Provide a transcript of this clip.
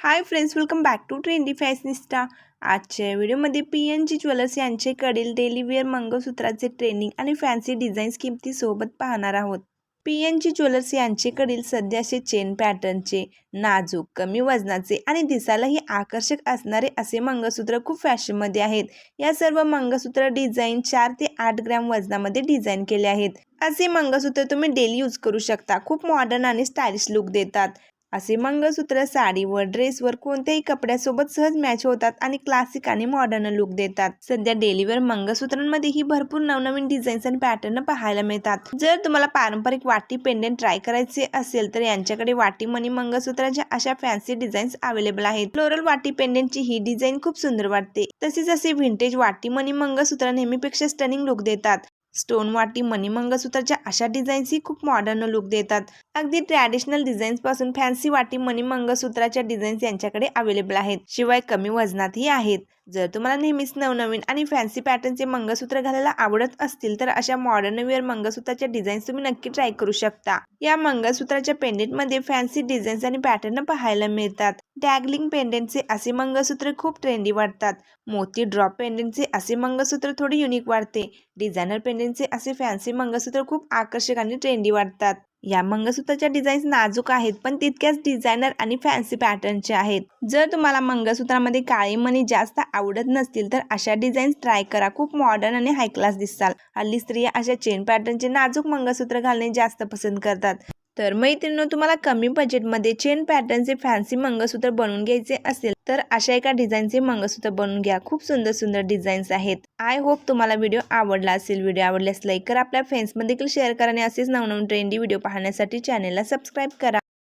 Hi friends welcome back to trendy fashionista आजच्या व्हिडिओमध्ये P N G jewellers यांच्याकडील daily wear मंगळसूत्राचे training आणि फॅन्सी डिझाईन्स किमतीसोबत पाहणार आहोत. पी एन जी ज्वेलर्स यांच्याकडील सध्याचे चेन पॅटर्नचे नाजूक कमी वजनाचे आणि दिसायलाही आकर्षक असणारे असे मंगळसूत्र खूप फॅशनमध्ये आहेत. या सर्व मंगळसूत्र डिझाईन चार ते आठ ग्रॅम वजनामध्ये डिझाईन केले आहेत. असे मंगळसूत्र तुम्ही डेली यूज करू शकता. खूप मॉडर्न आणि स्टायलिश लुक देतात. असे मंगळसूत्र साडीवर ड्रेसवर कोणत्याही कपड्यासोबत सहज मॅच होतात आणि क्लासिक आणि मॉडर्न लुक देतात. सध्या डेलीवर मंगळसूत्रांमध्येही भरपूर नवनवीन डिझाईन्स आणि पॅटर्न पाहायला मिळतात. जर तुम्हाला पारंपरिक वाटी पेंडेंट ट्राय करायचे असेल तर यांच्याकडे वाटी मनी मंगळसूत्राच्या अशा फॅन्सी डिझाईन्स अवेलेबल आहेत. फ्लोरल वाटी पेंडेंटची ही डिझाईन खूप सुंदर वाटते. तसेच असे व्हिंटेज वाटी मनी मंगळसूत्र नेहमीपेक्षा स्टनिंग लुक देतात. स्टोन वाटी मनी मंगळसूत्राच्या अशा डिझाईन्सही खूप मॉडर्न लुक देतात. अगदी ट्रॅडिशनल डिझाईन्सपासून फॅन्सी वाटी मनी मंगळसूत्राच्या डिझाईन्स यांच्याकडे अवेलेबल आहेत. शिवाय कमी वजनातही आहेत. जर तुम्हाला नेहमीच नवनवीन आणि फॅन्सी पॅटर्नचे मंगळसूत्र घालायला आवडत असतील तर अशा मॉडर्न वेअर मंगळसूत्राच्या डिझाईन्स तुम्ही नक्की ट्राय करू शकता. या मंगळसूत्राच्या पेंडेंटमध्ये फॅन्सी डिझाईन्स आणि पॅटर्न पाहायला मिळतात. डॅगलिंग पेंडेंटचे असे मंगळसूत्र खूप ट्रेंडी वाटतात. मोती ड्रॉप पेंडेंटचे असे मंगळसूत्र थोडे युनिक वाटते. डिझायनर पेंडेंटचे असे फॅन्सी मंगळसूत्र खूप आकर्षक आणि ट्रेंडी वाटतात. या मंगळसूत्राच्या डिझाईन्स नाजूक आहेत पण तितक्याच डिझायनर आणि फॅन्सी पॅटर्नचे आहेत. जर तुम्हाला मंगळसूत्रामध्ये काळी मणी जास्त आवडत नसतील तर अशा डिझाईन्स ट्राय करा. खूप मॉडर्न आणि हाय क्लास दिसताल. हल्ली स्त्रिया अशा चेन पॅटर्नचे नाजूक मंगळसूत्र घालणे जास्त पसंत करतात. तर मैत्रिणी तुम्हाला कमी बजेटमध्ये चेन पॅटर्नचे फॅन्सी मंगळसूत्र बनवून घ्यायचे असेल तर अशा एका डिझाईनचे मंगळसूत्र बनवून घ्या. खूप सुंदर सुंदर डिझाईन्स आहेत. आय होप तुम्हाला व्हिडिओ आवडला असेल. व्हिडिओ आवडल्यास लाईक करा. आपल्या फ्रेंड्समध्ये देखील शेअर करा आणि असेच नवनवीन ट्रेंडी व्हिडिओ पाहण्यासाठी चॅनेलला सबस्क्राईब करा.